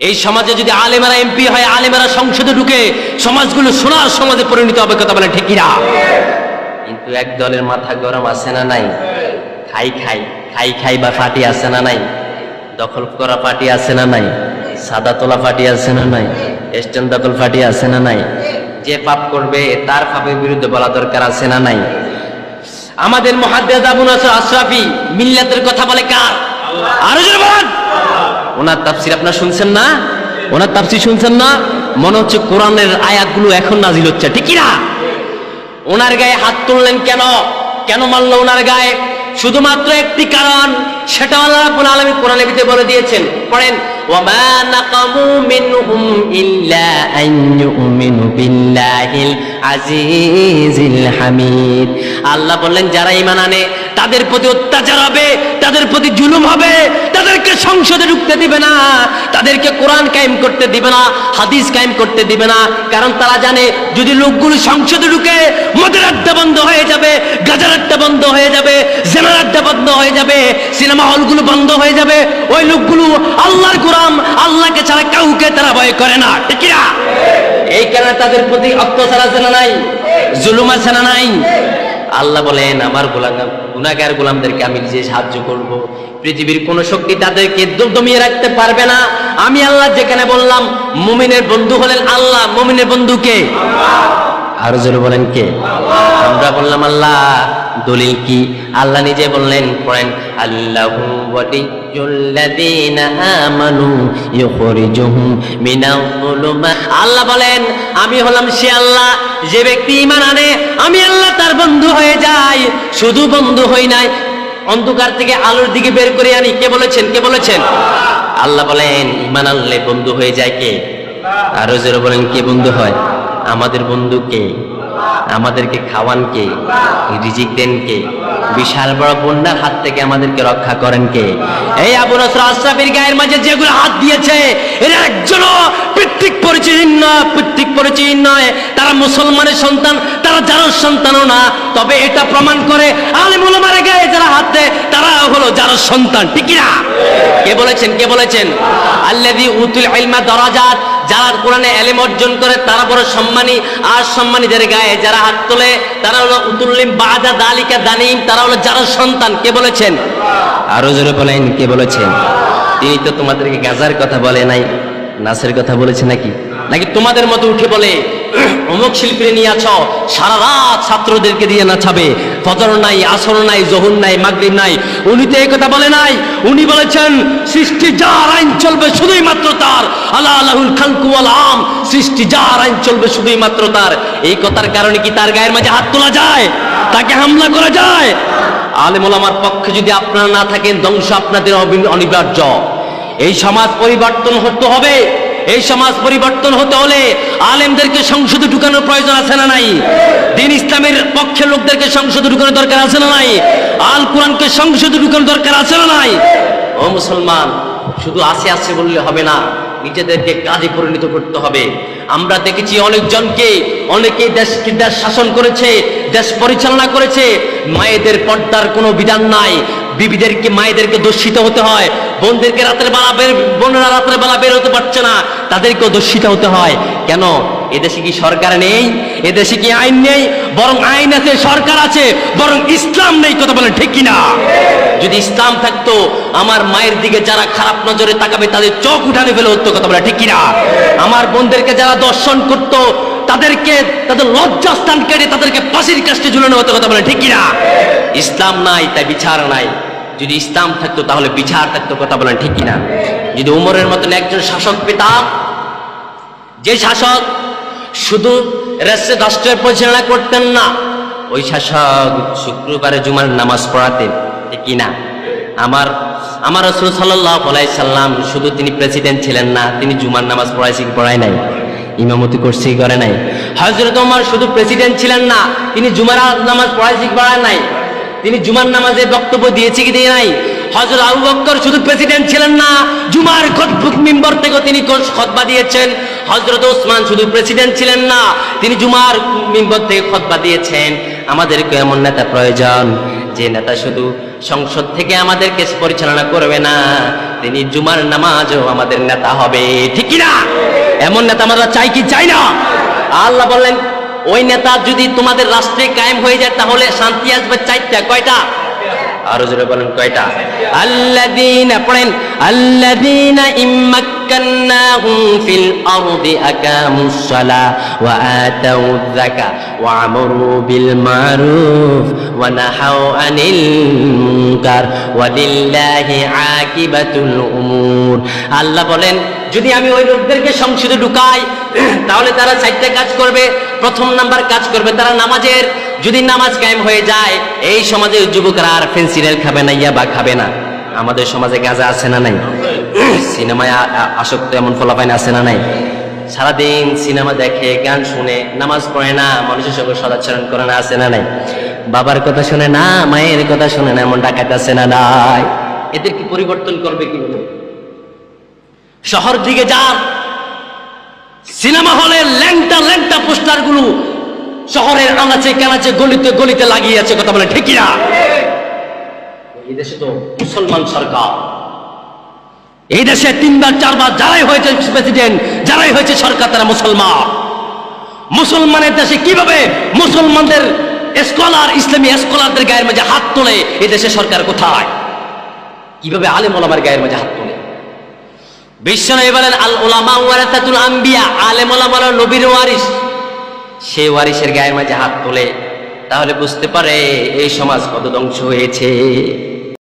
এই সমাজে যদি আলেমেরা এমপি হয়, আলেমেরা সংসদে ঢুকে সমাজগুলো সোনার সমাজে পরিণত হবে, কথা বলে ঠিকিরা কিন্তু এক দলের মাথা গরম আছে না নাই? খাই খাই খাই খাই বা ফাটি আছে না নাই? দখল করা পার্টি আছে না নাই? সাদা তোলা পার্টি আছে না নাই? স্ট্যান্ড দখল পার্টি আছে না নাই? যে পাপ করবে, তার পাপের বিরুদ্ধে বলা দরকার আছে না নাই? আমাদের মহাদ্দেদ আবু নাসর আশরাফি মিল্লাতের কথা বলে কার? আরও বলেন! ওনার তাফসির আপনার শুনছেন না? ওনার তাফসির শুনছেন না? মনে হচ্ছে কোরআনের আয়াতগুলো এখন নাজিল হচ্ছে। ঠিক কি না? ওনার গায়ে হাত তুললেন কেন? কেন মারলো ওনার গায়ে? শুধুমাত্র একটি কারণ, সেটা আল্লাহ রাব্বুল আলামিন কোরআনের ভিতরে বলে দিয়েছেন। পড়েন হামিদ। আল্লাহ বললেন, যারা ঈমান আনে, তাদের প্রতি অত্যাচার হবে তাদের প্রতি জুলুম হবে, তাদেরকে সংসদে ঢুকতে দিবে না। তাদেরকে কোরআন কায়েম করতে দিবে না, হাদিস কায়েম করতে দিবে না। কারণ তারা জানে, যদি লোকগুলো সংসদে ঢুকে, মদের আড্ডা বন্ধ হয়ে যাবে, গাজার আড্ডা বন্ধ হয়ে যাবে, জেনার আড্ডা বন্ধ হয়ে যাবে, সিনেমা হলগুলো বন্ধ হয়ে যাবে, ওই লোকগুলো আল্লাহর গোলাম আল্লাহকে ছাড়া কাউকে তারা ভয় করে না। ঠিক এই কারণে তাদের প্রতি অত্যাচার আছে না নাই? জুলুম আছে না নাই? আল্লাহ বলেন, আমার গোলাম গুনাগার গোলামদেরকে আমি নিজে সাহায্য করব। পৃথিবীর কোন শক্তি তাদেরকে দমিয়ে রাখতে পারবে না। আমি আল্লাহ যেখানে বললাম, মুমিনের বন্ধু হলেন আল্লাহ, মুমিনের বন্ধুকে আরও জোরে বলেন কে? আমরা বললাম, আল্লাহ। দলিল কি? আল্লাহ নিজে বললেন, পড়েন, আল্লাহু ওয়ালিয়ুল্লাযীনা আমানু ইউখরিজুহুম মিনাল যুলুমাত আল্লাহ বলেন, আমি হলাম সে আল্লাহ, যে ব্যক্তি ঈমান আনে, আমি আল্লাহ তার বন্ধু হয়ে যাই, শুধু বন্ধু হই নাই, অন্ধকার থেকে আলোর দিকে বের করে আনি। কে বলেছেন? কে বলেছেন? আল্লাহ বলেন, ঈমান আনলে বন্ধু হয়ে যায় কে? আরও জোরে বলেন, কে বন্ধু হয়? আমাদের বন্ধু কে? আমাদেরকে খাওয়ান কে? রিজিক দেন কে? বিশাল বড় বন্যার হাত থেকে আমাদেরকে রক্ষা করেন কে? এই আবু নসর আশরাফের গায়ের মাঝে যেগুলো হাত দিয়েছে, এর একজনও পিতৃক পরিচয় নয়, পিতৃক পরিচয় নয়। তারা মুসলমানের সন্তান, তারা জারস সন্তানও না। তবে এটা প্রমাণ করে আলিমুল মারে গায়ে যারা হাত দেয়, তারা হলো জারস সন্তান, ঠিক না কে বলেছেন কে বলেছেন? আল্লাযী উতুল ইলমা দরাজাত যারা কোরআনে এলেম অর্জন করে, তারা বড় সম্মানী। আর সম্মানীদের গায়ে যারা হাত তোলে, তারা হলো উতুল্লিম বাদা দালিকা দানিম, তারা হলো যারা সন্তান। কে বলেছেন? আরও জোরে বলেন, কে বলেছেন? তিনি তো তোমাদেরকে গাজার কথা বলে নাই, নাসের কথা বলেছে নাকি? নাকি তোমাদের মতো উঠে বলে অমুক শিল্পী নিয়ে আছো, সারা রাত ছাত্রদেরকে দিয়ে নাচাবে। ফজর নাই, আসর নাই, জহুর নাই, মাগরিব নাই। উনি তো এই কথা বলে নাই। উনি বলেছেন, সৃষ্টি যার আইন চলবে শুধুই মাত্র তার। আল্লাহ আল্লাহুল খালকু ওয়াল আম, সৃষ্টি যার আইন চলবে শুধুই মাত্র তার। এই কথার কারণে কি তার গায়ের মাঝে হাত তোলা যায়? তাকে হামলা করা যায়? আলেম ওলামার পক্ষে যদি আপনারা না থাকেন, ধ্বংস আপনাদের অনিবার্য। এই সমাজ পরিবর্তন হতে হবে। এই সমাজ পরিবর্তন হতে হলে আলেমদেরকে সংসদে ঢুকানোর প্রয়োজন আছে না নাই? দিন ইসলামের পক্ষের লোকদেরকে সংসদে ঢুকানোর দরকার আছে না নাই? আল কোরআনকে সংসদে ঢুকানোর দরকার আছে না নাই? ও মুসলমান, শুধু আছে আছে বললে হবে না, নিজেদেরকে কাজে পরিণত করতে হবে। আমরা দেখেছি অনেকজনকে অনেকে দেশকে দেশ শাসন করেছে, দেশ পরিচালনা করেছে, মায়েদের পর্দার কোনো বিধান নাই। বিবিদেরকে, মায়েদেরকে দর্শিত হতে হয়। বোনদেরকে রাতের বেলা বের, বোনেরা রাতের বেলা বের হতে পারছে না, তাদেরকেও দর্শিত হতে হয়। কেন? এদেশে কি সরকার নেই? এদেশে কি আইন নেই? বরং আইন আছে, সরকার আছে, বরং ইসলাম নেই, কথা বলেন ঠিক কিনা? যদি ইসলাম থাকতো, আমার মায়ের দিকে যারা খারাপ নজরে তাকাবে, তাদের চোখ উঠানে ফেলে হতো কথা বলে ঠিক কিনা? আমার বোনদেরকে যারা দর্শন করতো, তাদেরকে, তাদের লজ্জাস্থান কেটে তাদেরকে ফাঁসির কাছে ঝুলানো হতো, কথা বলে ঠিক কিনা? ইসলাম নাই, তাই বিচার নাই। যদি ইসলাম থাকতো তাহলে বিচার থাকতো, কথা বলেন ঠিক কিনা? যদি উমরের মতন একজন শাসক পেতাম যে শাসক শুধু রাষ্ট্রে রাষ্ট্রের পরিচালনা করতেন না, ওই শাসক শুক্রবারে জুমার নামাজ পড়াতেন, ঠিক কি না আমার আমার রসুল সাল্লাহ সাল্লাম শুধু তিনি প্রেসিডেন্ট ছিলেন না, তিনি জুমার নামাজ পড়াইছি পড়ায় নাই, ইমামতি করছে করে নাই? হজরত শুধু প্রেসিডেন্ট ছিলেন না, তিনি জুমার নামাজ পড়াইছি পড়ায় নাই তিনি জুমার নামাজে বক্তব্য দিয়েছে কি দিয়ে নাই? হজরত আবু বক্কর শুধু প্রেসিডেন্ট ছিলেন না, জুমার মিম্বর থেকে তিনি খতবা দিয়েছেন। হজরত ওসমান শুধু প্রেসিডেন্ট ছিলেন না, তিনি জুমার মিম্বর থেকে খতবা দিয়েছেন। আমাদেরকে এমন নেতা প্রয়োজন, যে নেতা শুধু সংসদ থেকে আমাদের কেস পরিচালনা করবে না, তিনি জুমার নামাজও আমাদের নেতা হবে। ঠিক না এমন নেতা আমরা চাই কি চাই না? আল্লাহ বললেন ওই নেতা যদি তোমাদের রাষ্ট্রে কায়েম হয়ে যায়, তাহলে শান্তি আসবে চারটা, কয়টা? আরও জোরে বলেন, কয়টা? আল্লাযীনা, পড়েন, আল্লাযীনা ইম্মাক্কান্নাহুম সালাহ ওয়া আতাউয যাকা ওয়া আমারু বিল মারুফ ওয়া নাহাউ আনিল মুনকার ওয়া লিল্লাহি আল্লাহ বলেন, যদি আমি ওই লোকদেরকে সংসদে ঢুকাই, তাহলে তারা চারটে কাজ করবে। প্রথম নাম্বার কাজ করবে তারা নামাজের। যদি নামাজ কায়েম হয়ে যায়, এই সমাজের যুবকরা আর ফেন্সিডেল খাবে না, ইয়াবা খাবে না। আমাদের সমাজে গাঁজা আছে না নাই? সিনেমায় আসক্ত এমন ফলাফাইন আছে না নাই? সারাদিন সিনেমা দেখে, গান শুনে, নামাজ পড়ে না, মানুষের সঙ্গে সদাচরণ করে না, আছে না নাই? বাবার কথা শুনে না, মায়ের কথা শুনে না, এমন ডাকাত আছে না নাই? এদের কি পরিবর্তন করবে কি বলে শহর দিকে যান। সিনেমা হলে ল্যাংটা ল্যাংটা পোস্টারগুলো শহরের আনাচে কানাচে গলিতে গলিতে লাগিয়ে আছে, কথা বলে ঠিক না এই দেশে তো মুসলমান সরকার। এই দেশে তিনবার, চারবার যারাই হয়েছে প্রেসিডেন্ট যারাই হয়েছে সরকার, তারা মুসলমান। মুসলমানের দেশে কীভাবে মুসলমানদের স্কলার ইসলামী স্কলারদের গায়ের মাঝে হাত তোলে, এই দেশে সরকার কোথায়? কীভাবে আলেম ওলামার গায়ের মাঝে হাত তোলে? বিশ্বনবী বলেন, আল ওলামা ওয়ারাসাতুল আম্বিয়া, আলেম ওলামা হলো নবীর ওয়ারিস সে ওয়ারিসের গায়ের মাঝে হাত তোলে। তাহলে বুঝতে পারে এই সমাজ কত ধ্বংস হয়েছে।